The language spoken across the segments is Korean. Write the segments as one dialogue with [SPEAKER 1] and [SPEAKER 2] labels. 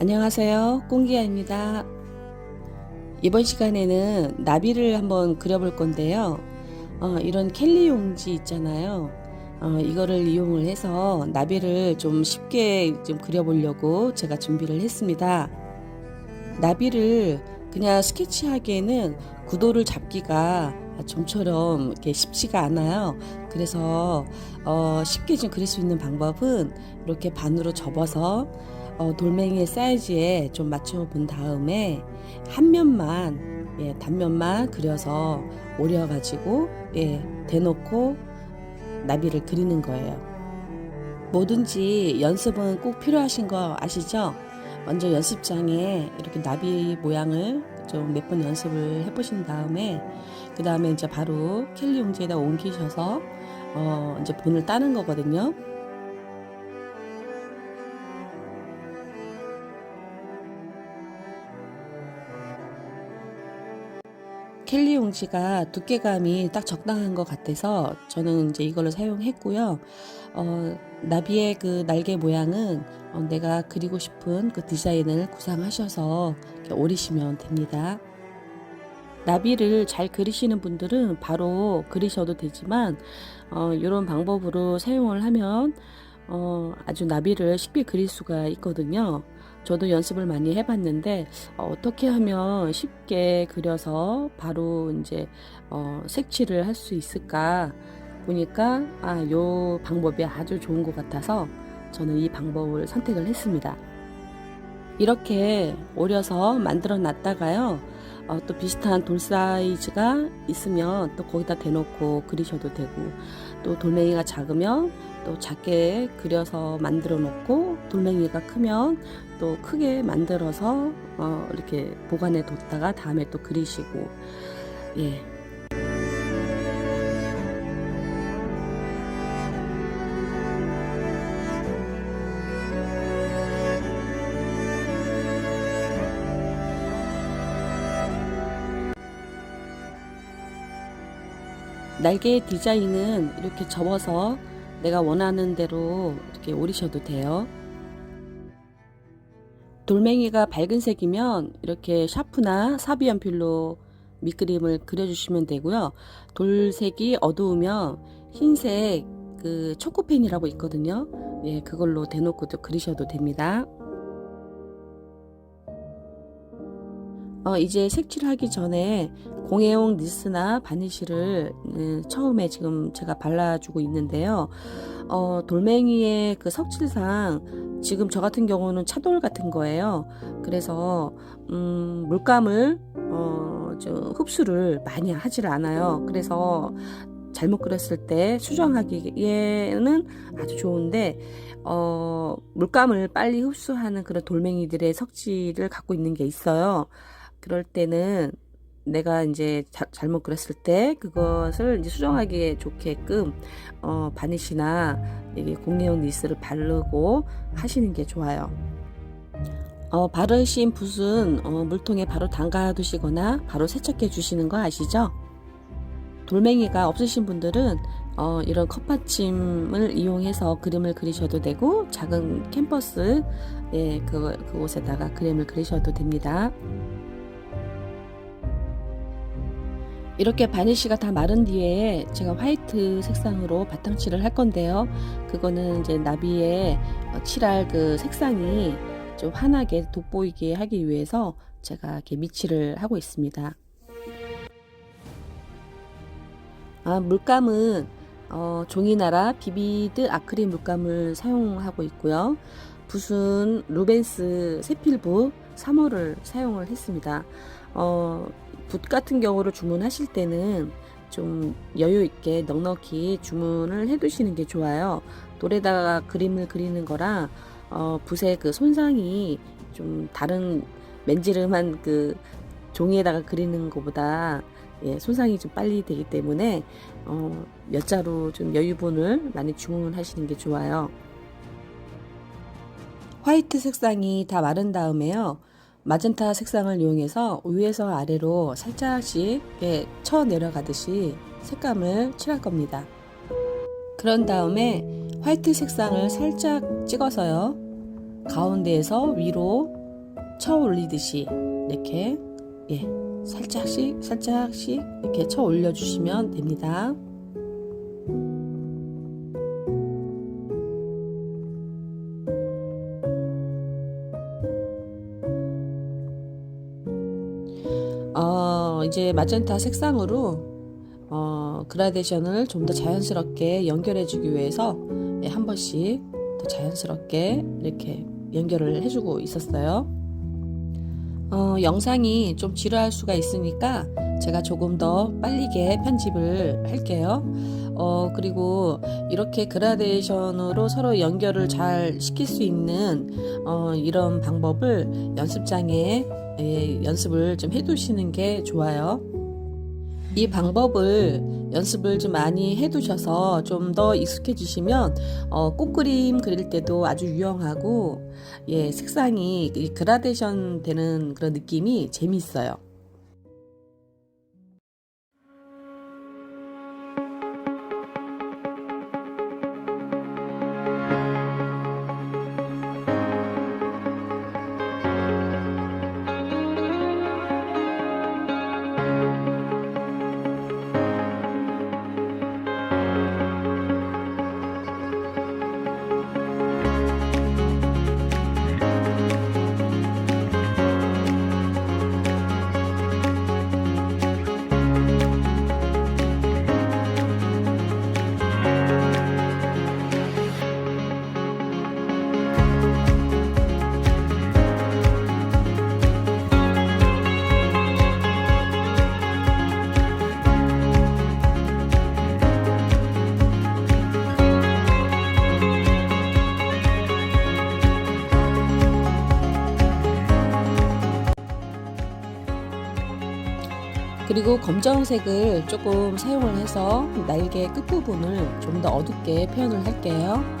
[SPEAKER 1] 안녕하세요. 꽁기아입니다. 이번 시간에는 나비를 한번 그려볼 건데요. 어, 이런 캘리 용지 있잖아요. 어, 이거를 이용을 해서 나비를 좀 쉽게 좀 그려보려고 제가 준비를 했습니다. 나비를 그냥 스케치하기에는 구도를 잡기가 좀처럼 이렇게 쉽지가 않아요. 그래서 어, 쉽게 좀 그릴 수 있는 방법은 이렇게 반으로 접어서 어, 돌멩이의 사이즈에 좀 맞춰 본 다음에 한 면만 예, 단면만 그려서 오려 가지고 예, 대놓고 나비를 그리는 거예요. 뭐든지 연습은 꼭 필요하신 거 아시죠? 먼저 연습장에 이렇게 나비 모양을 좀 몇 번 연습을 해보신 다음에 그 다음에 이제 바로 캘리 용지에다 옮기셔서 어, 이제 본을 따는 거거든요. 캘리 용지가 두께감이 딱 적당한 것 같아서 저는 이제 이걸로 사용했고요. 어, 나비의 그 날개 모양은 어, 내가 그리고 싶은 그 디자인을 구상하셔서 오리시면 됩니다. 나비를 잘 그리시는 분들은 바로 그리셔도 되지만 어, 이런 방법으로 사용을 하면 어, 아주 나비를 쉽게 그릴 수가 있거든요. 저도 연습을 많이 해봤는데 어, 떻게 하면 쉽게 그려서 바로 이제 어, 색칠을 할 수 있을까 보니까 아, 요 방법이 아주 좋은 것 같아서 저는 이 방법을 선택을 했습니다. 이렇게 오려서 만들어 놨다가요. 어, 또 비슷한 돌 사이즈가 있으면 또 거기다 대놓고 그리셔도 되고 또 돌멩이가 작으면 또 작게 그려서 만들어 놓고 돌멩이가 크면 또 크게 만들어서 어, 이렇게 보관해 뒀다가 다음에 또 그리시고 예. 날개 디자인은 이렇게 접어서 내가 원하는 대로 이렇게 오리셔도 돼요. 돌멩이가 밝은 색이면 이렇게 샤프나 사비 연필로 밑그림을 그려주시면 되고요. 돌색이 어두우면 흰색 그 초코펜이라고 있거든요. 예, 그걸로 대놓고도 그리셔도 됩니다. 어, 이제 색칠하기 전에 공예용 니스나 바니쉬를 음, 처음에 지금 제가 발라주고 있는데요. 어, 돌멩이의 그 석질상 지금 저 같은 경우는 차돌 같은 거예요. 그래서 음, 물감을 어, 좀 흡수를 많이 하지를 않아요. 그래서 잘못 그렸을 때 수정하기에는 아주 좋은데 어, 물감을 빨리 흡수하는 그런 돌멩이들의 석질을 갖고 있는 게 있어요. 그럴 때는 내가 이제 자, 잘못 그렸을 때 그것을 이제 수정하기에 좋게끔 어, 바니쉬나 이게 공예용 니스를 바르고 하시는 게 좋아요. 어, 바르신 붓은 어, 물통에 바로 담가 두시거나 바로 세척해 주시는 거 아시죠? 돌멩이가 없으신 분들은 어, 이런 컵받침을 이용해서 그림을 그리셔도 되고 작은 캔버스 예, 그, 그곳에다가 그림을 그리셔도 됩니다. 이렇게 바니쉬가 다 마른 뒤에 제가 화이트 색상으로 바탕칠을 할 건데요. 그거는 이제 나비에 어, 칠할 그 색상이 좀 환하게 돋보이게 하기 위해서 제가 이렇게 미칠을 하고 있습니다. 아, 물감은 어, 종이나라 비비드 아크릴 물감을 사용하고 있고요. 붓은 루벤스 세필붓 3호를 사용을 했습니다. 어, 붓 같은 경우를 주문하실 때는 좀 여유 있게 넉넉히 주문을 해 두시는 게 좋아요. 돌에다가 그림을 그리는 거랑 어, 붓의 그 손상이 좀 다른 맨지름한 그 종이에다가 그리는 것보다 예, 손상이 좀 빨리 되기 때문에 어, 몇 자로 좀 여유분을 많이 주문하시는 게 좋아요. 화이트 색상이 다 마른 다음에요. 마젠타 색상을 이용해서 위에서 아래로 살짝씩 예, 쳐 내려가듯이 색감을 칠할 겁니다. 그런 다음에 화이트 색상을 살짝 찍어서요. 가운데에서 위로 쳐 올리듯이 이렇게 예 살짝씩 살짝씩 이렇게 쳐 올려 주시면 됩니다. 이제 마젠타 색상으로 어, 그라데이션을 좀 더 자연스럽게 연결해주기 위해서 예, 한 번씩 더 자연스럽게 이렇게 연결을 해주고 있었어요. 어, 영상이 좀 지루할 수가 있으니까 제가 조금 더 빨리게 편집을 할게요. 어, 그리고 이렇게 그라데이션으로 서로 연결을 잘 시킬 수 있는 어, 이런 방법을 연습장에 예, 연습을 좀 해두시는 게 좋아요. 이 방법을 연습을 좀 많이 해두셔서 좀 더 익숙해지시면 어, 꽃그림 그릴 때도 아주 유용하고 예, 색상이 이 그라데이션 되는 그런 느낌이 재미있어요. 그리고 검정색을 조금 사용을 해서 날개 끝부분을 좀 더 어둡게 표현을 할게요.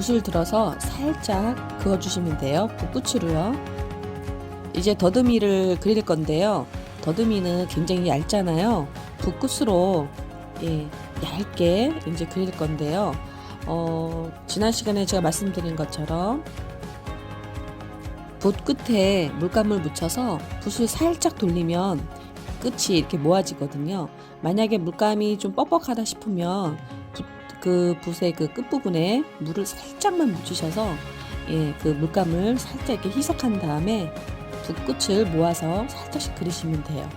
[SPEAKER 1] 붓을 들어서 살짝 그어주시면 돼요. 붓끝으로요. 이제 더듬이를 그릴 건데요. 더듬이는 굉장히 얇잖아요. 붓끝으로 예, 얇게 이제 그릴 건데요. 어, 지난 시간에 제가 말씀드린 것처럼 붓 끝에 물감을 묻혀서 붓을 살짝 돌리면 끝이 이렇게 모아지거든요. 만약에 물감이 좀 뻑뻑하다 싶으면 붓, 그 붓의 그 끝부분에 물을 살짝만 묻히셔서 예, 그 물감을 살짝 이렇게 희석한 다음에 붓 끝을 모아서 살짝씩 그리시면 돼요.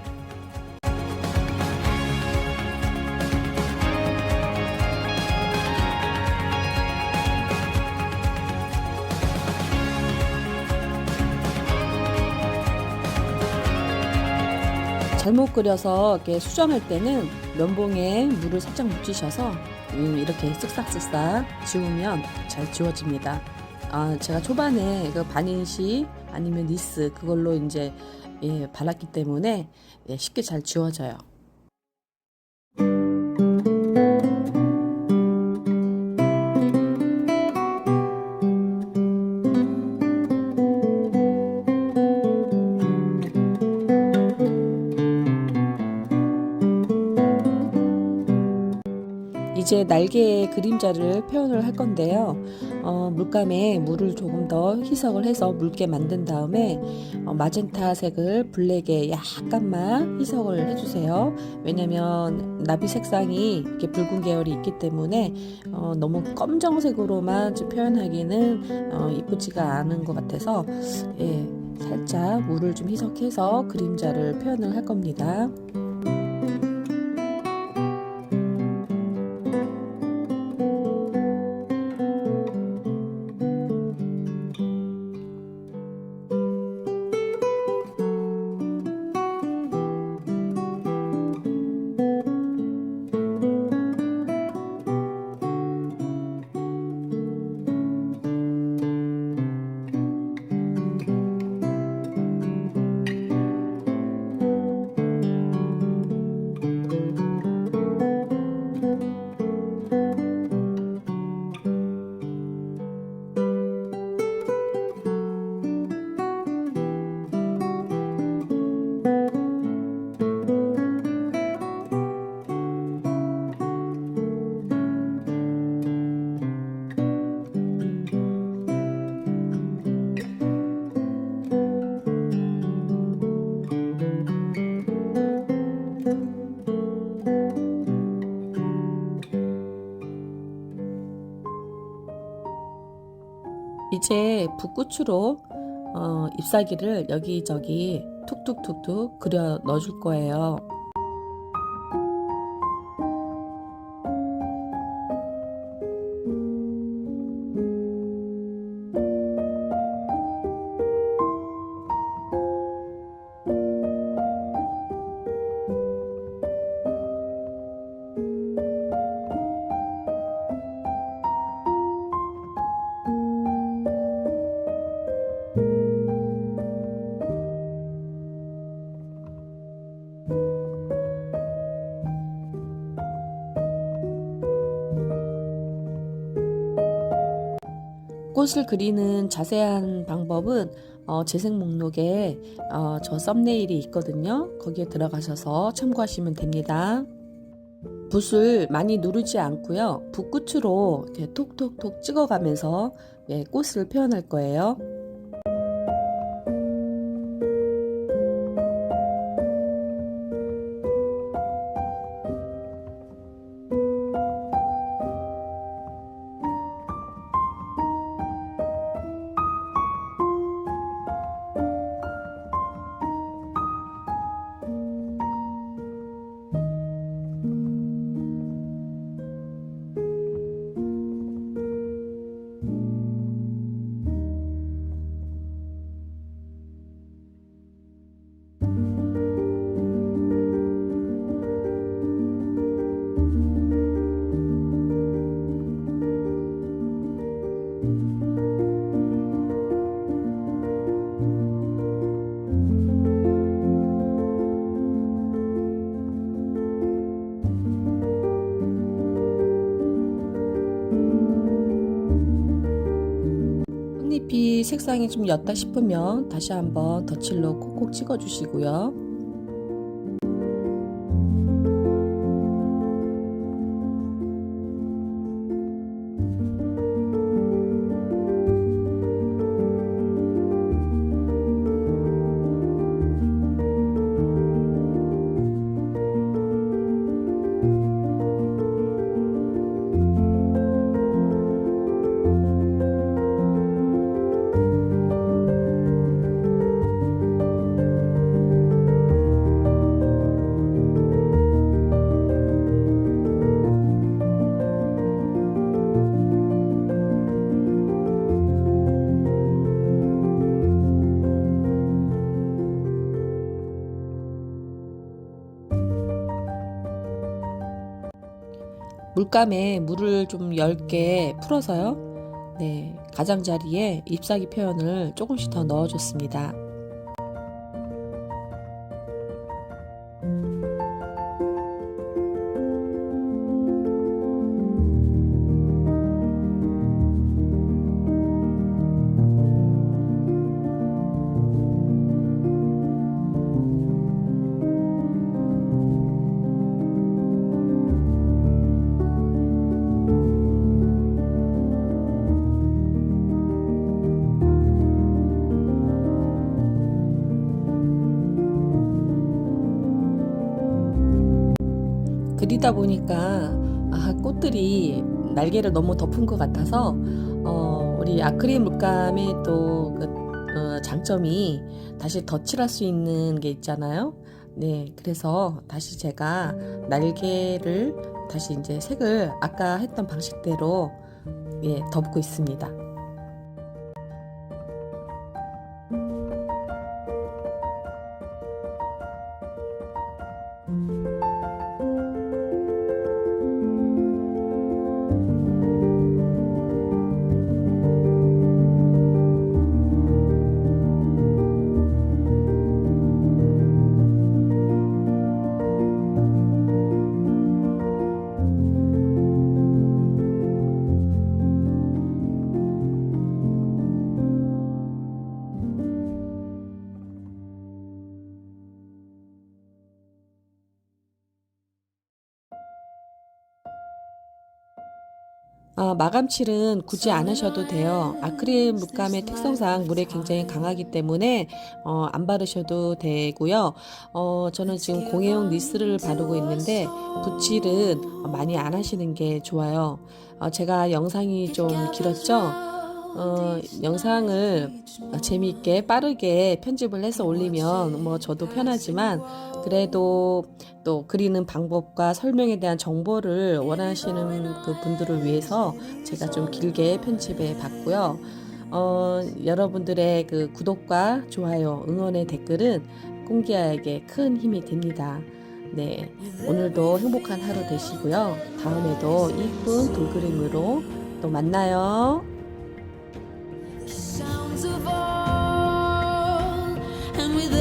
[SPEAKER 1] 잘못 그려서 이렇게 수정할 때는 면봉에 물을 살짝 묻히셔서 음, 이렇게 쓱싹쓱싹 지우면 잘 지워집니다. 아, 제가 초반에 그 바니시 아니면 니스 그걸로 이제 예, 발랐기 때문에 예, 쉽게 잘 지워져요. 날개의 그림자를 표현을 할 건데요. 어, 물감에 물을 조금 더 희석을 해서 묽게 만든 다음에 어, 마젠타 색을 블랙에 약간만 희석을 해주세요. 왜냐면 나비 색상이 이렇게 붉은 계열이 있기 때문에 어, 너무 검정색으로만 좀 표현하기는 어, 이쁘지가 않은 것 같아서 예, 살짝 물을 좀 희석해서 그림자를 표현을 할 겁니다. 이제 붓끝으로 어, 잎사귀를 여기저기 툭툭툭툭 그려 넣어줄 거예요. 꽃을 그리는 자세한 방법은 어, 재생 목록에 어, 저 썸네일이 있거든요. 거기에 들어가셔서 참고하시면 됩니다. 붓을 많이 누르지 않고요. 붓끝으로 이렇게 톡톡톡 찍어가면서 예, 꽃을 표현할 거예요. 색상이 좀 옅다 싶으면 다시 한번 덧칠로 콕콕 찍어 주시고요. 물감에 물을 좀 얇게 풀어서요. 네, 가장자리에 잎사귀 표현을 조금씩 더 넣어줬습니다. 그리다 보니까 아, 꽃들이 날개를 너무 덮은 것 같아서 어, 우리 아크릴 물감이 또그 어, 장점이 다시 덧칠할 수 있는 게 있잖아요. 네, 그래서 다시 제가 날개를 다시 이제 색을 아까 했던 방식대로 예, 덮고 있습니다. 아, 마감칠은 굳이 안 하셔도 돼요. 아크릴 물감의 특성상 물에 굉장히 강하기 때문에 어, 안 바르셔도 되고요. 어, 저는 지금 공예용 니스를 바르고 있는데 붓질은 많이 안 하시는 게 좋아요. 어, 제가 영상이 좀 길었죠? 어, 영상을 재미있게 빠르게 편집을 해서 올리면 뭐 저도 편하지만 그래도 또 그리는 방법과 설명에 대한 정보를 원하시는 그 분들을 위해서 제가 좀 길게 편집해 봤고요. 어, 여러분들의 그 구독과 좋아요, 응원의 댓글은 꽁기아에게 큰 힘이 됩니다. 네, 오늘도 행복한 하루 되시고요. 다음에도 이쁜 불그림으로 또 만나요. sounds of all, and with